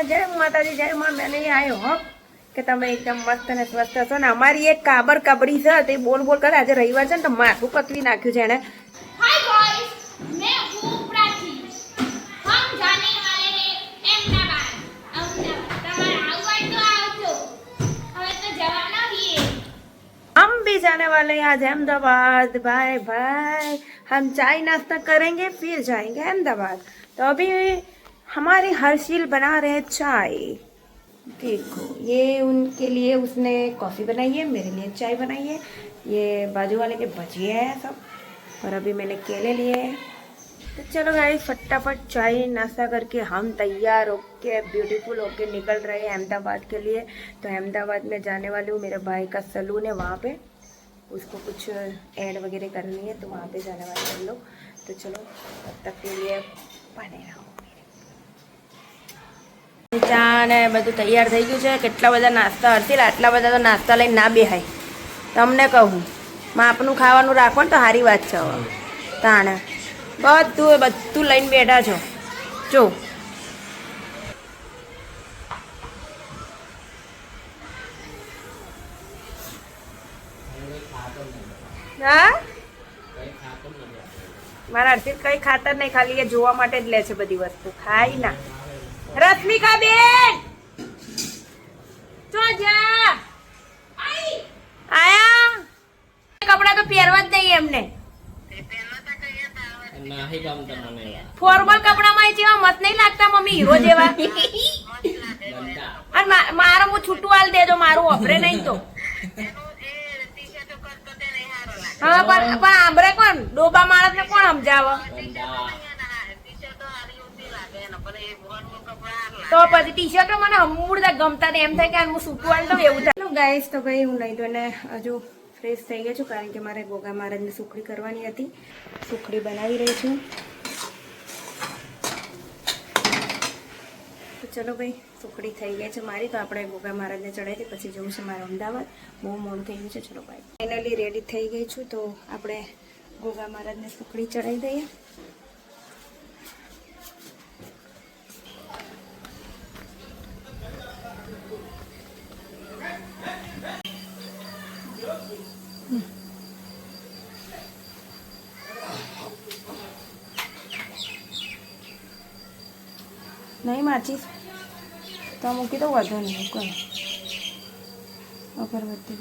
જય માતાજી જય માં મેં નહીં આવ્યો હો કે તમે એકદમ મસ્ત અને સ્વસ્થ છો ને અમારી એક કાબર કબડી છે તે બોલ બોલ કરે આજે રવિવાર છે ને તો માથું પતવી નાખ્યું છે એને हाय गाइस मैं हूँ प्राची हम जाने वाले हैं अहमदाबाद अहमदाबाद તમારે આવવા તો આવજો હવે તો જવાના છીએ हम भी जाने वाले हैं आज अहमदाबाद बाय बाय हम चाय नाश्ता करेंगे फिर जाएंगे अहमदाबाद तो अभी हमारे हर्षिल बना रहे चाय। देखो, ये उनके लिए उसने कॉफ़ी बनाई है, मेरे लिए चाय बनाई है। ये बाजू वाले के भजिए हैं सब, और अभी मैंने केले लिए हैं। तो चलो गाइस फटाफट चाय नाश्ता करके हम तैयार होके ब्यूटीफुल होके निकल रहे हैं अहमदाबाद के लिए। तो अहमदाबाद में जाने वाली हूँ, मेरे भाई का सलून है वहाँ पे। उसको कुछ ऐड वगैरह करनी है तो वहाँ पे जाने वाले हम लोग। तो चलो, तब तक के लिए बने रहो। ચા ને બધું તૈયાર થઈ ગયું છે. કેટલા બધા નાસ્તા હરશીલ આટલા બધા તો નાસ્તા લઈને ના બેહાય. તમને કહું, માપનું ખાવાનું રાખો ને તો સારી વાત છે હવે. તાણે. બધું બધું લઈને બેઠા છો. જો. હા? મારા અર્થિત કઈ ખાતર નહીં, ખાલી એ જોવા માટે જ લે છે બધી વસ્તુ. ખાઈ ના. રશ્મિકા બેન! ચો જા! આયા? કપડા તો પહેરવા જ નહીં એમને. ફોર્મલ કપડામાં જેવા મત નહીં લાગતા મમ્મી હીરો જેવા. અને મારું હું છૂટું હાલ દેજો મારું ઓપરે નહીં તો. હા પણ પણ આંબરે કોણ ડોબા માણસ ને કોણ સમજાવે ગમતા તો પછી ટી શર્ટો મને હમુરદા ગમતા એમ થાય કે હું સૂટું દઉં એવું થાય. ગાઈસ તો ભાઈ હું નહીં ને હજુ ફ્રેશ થઈ ગઈ છું કારણ કે મારે ગોગા મહારાજની સુખડી કરવાની હતી. સુખડી બનાવી રહી છું. તો ચલો ભાઈ, સુખડી થઈ ગઈ છે મારી, તો આપણે ગોગા મહારાજને ચડાવી પછી જવું છે મારે અમદાવાદ. બહુ મોડું થઈ ગયું છે, ચલો ભાઈ. ફાઇનલી રેડી થઈ ગઈ છું, તો આપણે ગોગા મહારાજને સુખડી ચડાવી દઈએ. માચીસ તો મૂકી દઉં વાંધો નહીં અગરબત્તી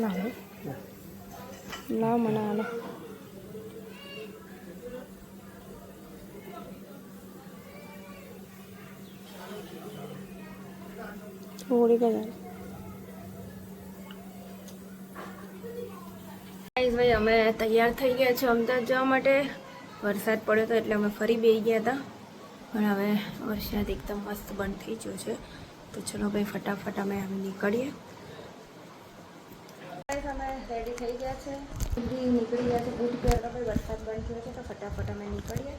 ના. ના મને આલો થોડી જ ભાઈ, અમે તૈયાર થઈ ગયા છે અમદાવાદ જવા માટે. વરસાદ પડ્યો હતો એટલે અમે ફરી બેસી ગયા હતા. પણ હવે વરસાદ એકદમ મસ્ત બંધ થઈ ગયો છે. તો ચલો ભાઈ, ફટાફટ અમે અમે નીકળીએ. અમે રેડી થઈ ગયા છે. બધી નીકળી ગયા છે. બૂટ પહેરવા વરસાદ બંધ થયો છે તો ફટાફટ અમે નીકળીએ.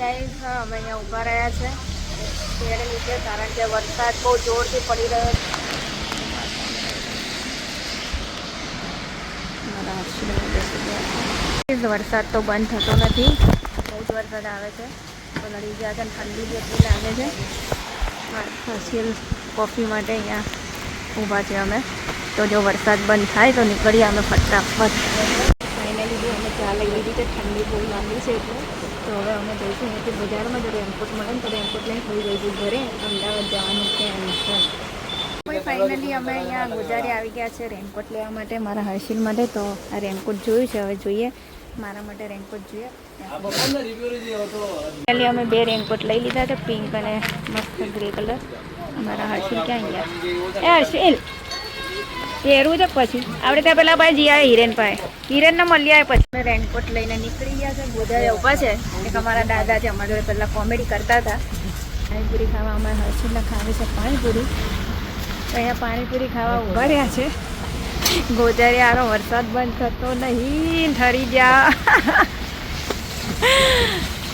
ગાઈસ અમે અહીંયા ઊભા રહ્યા છે. ત્યારે નીચે કારણ કે વરસાદ બહુ જોરથી પડી રહ્યો છે. વરસાદ તો બંધ થતો નથી. બહુ જ વરસાદ આવે છે. લડી ગયા છે ઠંડી બી એટલી લાગે છે. હર્ષિલ કોફી માટે અહીંયા ઊભા છે અમે. તો જો વરસાદ બંધ થાય તો નીકળીએ અમે ફટાફટ. ફાઇનલી જો અમે ચા લઈ લીધી છે ઠંડી બહુ લાંબી છે એટલે. તો હવે અમે જઈશું અહીંયાથી બજારમાં જો રેનકોટ મળે ને તો રેનકોટ લઈને થઈ જઈશું ઘરે અમદાવાદ જવાનું છે એમ ફાઇનલી અમે અહીંયા ગુજારી આવી ગયા છે રેનકોટ લેવા માટે મારા હર્ષિલ માટે. તો આ રેનકોટ જોયું છે હવે જોઈએ. મારા માટે રેનકોટ જોઈએ. અમે બે રેનકોટ લઈ લીધા હતા પિંક અને મસ્ત ગ્રે કલર અમારા હર્ષિલ ક્યાં ગયા? એ હર્ષિલ! પહેરવું છે પછી. આપણે ત્યાં પેલા ભાઈ જી આવ્યા હિરેન પાસે હિરેનને મળી આવે પછી. રેનકોટ લઈને નીકળી ગયા છે. ગોધા ઊભા છે. એક અમારા દાદા છે. અમારા જોડે પહેલાં કોમેડી કરતા હતા. પાણીપુરી ખાવા અમારા હર્ષિલને ખાવી છે પાણીપુરી. અહીંયા પાણીપુરી ખાવા ઊભા રહ્યા છે. ગોજારી આરો વરસાદ બંધ થતો નહીં. ઠરી જા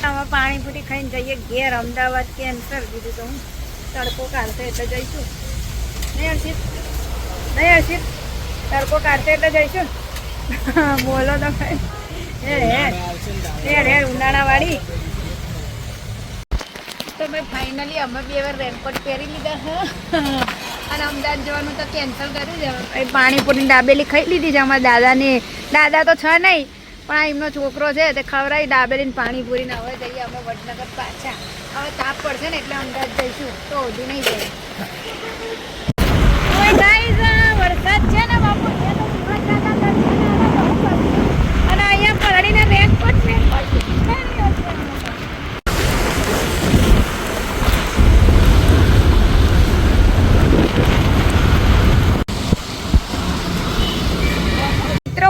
અમે પાણીપુરી ખાઈને જઈએ. ઘેર અમદાવાદ કેન્સર કીધું તો હું તડકો કાઢશે એટલે જઈશું. નહીં હર્ષિત? નહીં હર્ષિત તડકો કાઢશે એટલે જઈશું. બોલો તો ભાઈ. હેડ હેડ હેડ હેડ ઉનાળાવાળી. તો મેં ફાઇનલી અમે બી વાર રેનકોટ પહેરી લીધા હા. અને અમદાવાદ જવાનું તો કેન્સલ કર્યું છે પાણીપુરી દાબેલી ખાઈ લીધી છે અમારા દાદાને. દાદા તો છે નહીં પણ એમનો છોકરો છે તે ખવડાવી દાબેલી પાણીપુરીને પાણીપુરી ને હવે જઈએ અમે વડનગર પાછા. હવે તાપ પડશે ને એટલે અમદાવાદ જઈશું તો ઓછું નહીં જાય.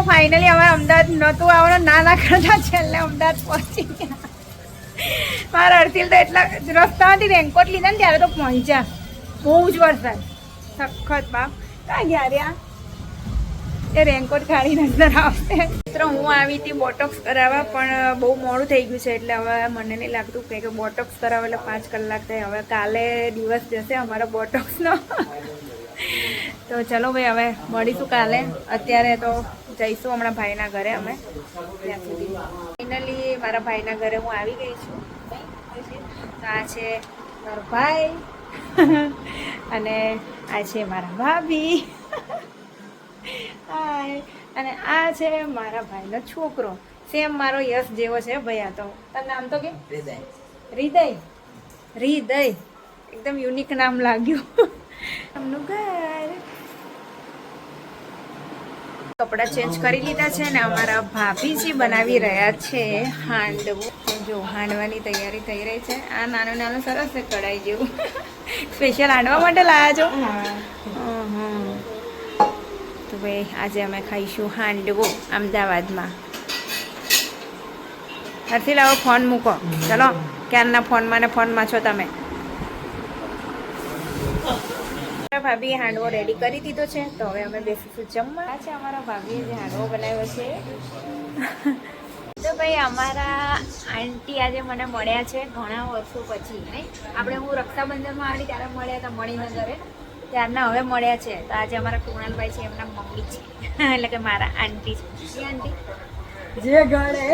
ફાઇનલી અમારે અમદાવાદ નહોતું આવવાનું ના ના, કરતા છેલ્લે અમદાવાદ પહોંચી ગયા. મારા અડધી તો એટલા રસ્તામાંથી રેનકોટ લીધા ને ત્યારે તો પહોંચ્યા. બહુ જ વરસાદ. સખત બાપ ક્યાં ગયા રહ્યા? એ રેનકોટ કાઢીને અંદર આવશે. મિત્રો, હું આવી હતી બોટોક્સ કરાવવા, પણ બહુ મોડું થઈ ગયું છે, એટલે હવે મને નહીં લાગતું કે બોટોક્સ કરાવે, એટલે પાંચ કલાક થાય. હવે કાલે દિવસ જશે અમારા બોટોક્સનો તો ચલો ભાઈ, હવે મળીશું કાલે. અત્યારે તો જઈશું હમણાં ભાઈના ઘરે અમે. ત્યાં સુધી. ફાઇનલી મારા ભાઈના ઘરે હું આવી ગઈ છું. તો આ છે મારો ભાઈ. અને આ છે મારા ભાભી. હાય અને આ છે મારા ભાઈનો છોકરો. સેમ મારો યશ જેવો છે ભૈયા તો. તારું નામ તો કે? હૃદય. હૃદય. એકદમ યુનિક નામ લાગ્યું. એમનું ઘર. કપડાં ચેન્જ કરી લીધા છે ને અમારા ભાભીજી બનાવી રહ્યા છે હાંડવું. જો હાંડવાની તૈયારી થઈ રહી છે. આ નાનું નાનું સરસ છે કઢાઈ જેવું. સ્પેશિયલ હાંડવા માટે લાયા છો? તો ભાઈ આજે અમે ખાઈશું હાંડવો અમદાવાદમાં. હરથી લાવો ફોન મૂકો. ચલો ક્યારના ફોનમાં ને ફોનમાં છો તમે? ભાભીએ હાંડવો રેડી કરી દીધો છે તો હવે અમે બેસીશું જમવા. છે અમારા ભાભીએ જે હાંડવો બનાવ્યો છે. તો ભાઈ અમારા આંટી આજે મને મળ્યા છે ઘણા વર્ષો પછી, નહીં? આપણે હું રક્ષાબંધનમાં આવી ત્યારે મળ્યા હતા મણિનગરે. ત્યારના હવે મળ્યા છે. તો આજે અમારા કુણાલભાઈ છે, એમના મમ્મી છે. એટલે કે મારા આંટી છે. આંટી. જે ગળે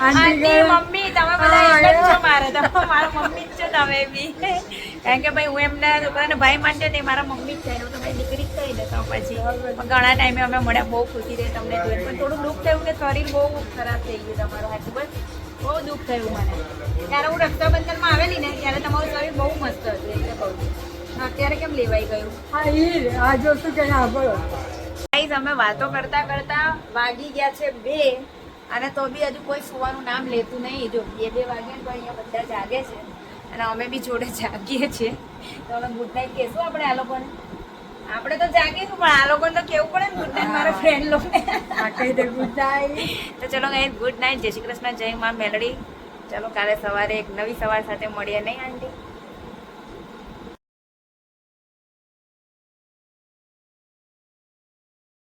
આંટી મમ્મી તમે બધા એક જ છો મારે તો. મારા મમ્મી જ છો તમે બી. કારણ કે ભાઈ હું એમના છોકરાને ભાઈ માનજો ને મારા મમ્મી જ છે. હું તમારી દીકરી જ કહી દેતો પછી. ઘણા ટાઈમે અમે મળ્યા બહુ ખુશી રહી તમને જોઈને. પણ થોડું દુઃખ થયું કે શરીર બહુ ખરાબ થઈ ગયું તમારું હાથું. બસ બહુ દુઃખ થયું મને. ત્યારે હું રક્ષાબંધનમાં આવેલી ને ત્યારે તમારું શરીર બહુ મસ્ત હતું એટલે કહું અત્યારે કેમ લેવાઈ ગયું? હા ઈ આ જો શું કે બોલો. ગાઈઝ અમે વાતો કરતા કરતા વાગી ગયા છે બે. અને તો બી હજુ કોઈ સુવાનું નામ લેતું નહીં. જો બે બે વાગે તો અહીંયા બધા જાગે છે. અને અમે બી જોડે જાગીએ છીએ. તો અમે ગુડ નાઇટ કહેશું આપણે આ લોકોને? આપણે તો જાગીશું પણ આ લોકોને તો કેવું પડે ને? ગુડ નાઇટ મારા ફ્રેન્ડ લોકોને. કહી દે ગુડ નાઇટ તો ચલો ગાઈઝ ગુડ નાઇટ જય શ્રી કૃષ્ણ જય મા મેલડી. ચલો કાલે સવારે એક નવી સવાર સાથે મળીએ નહીં આંટી?